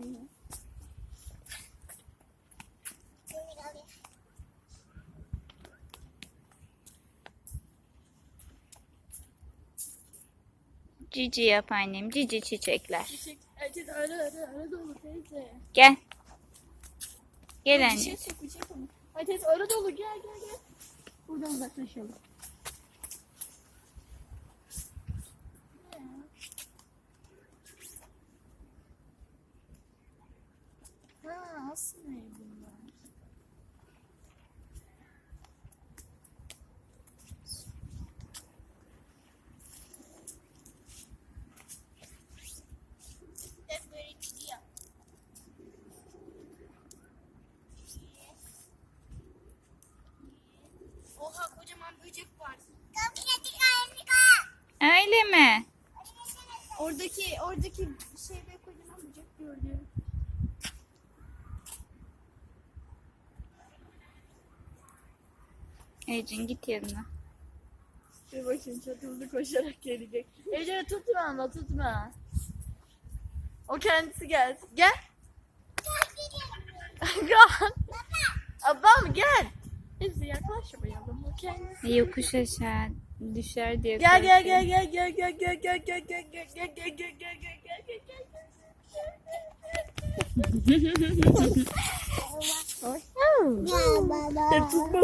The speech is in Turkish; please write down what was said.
oynuyor. Cici yap annem. Cici çiçekler. Çiçek, dolu teyze. Gel. Gel Bir anne. şey çek bir şey teyze öyle dolu gel gel gel. Buradan uzaklaşalım. Aslında ne bunlar? Gidiyor. Oha kocaman böcek var. Öyle mi? Oradaki oradaki şeyde kocaman böcek gördüm. Ecin git yanına. Bir bakayım hızlı koşarak gelecek. Ece tutma ama tutma. O kendisi gelsin. Gel. Gel. Ablam gel. Ece yaklaşmayalım. O kendisi. Yokuş aşağı düşer diye Gel gel gel gel gel gel gel gel gel gel gel gel gel gel gel gel gel gel gel. Hep tutmasa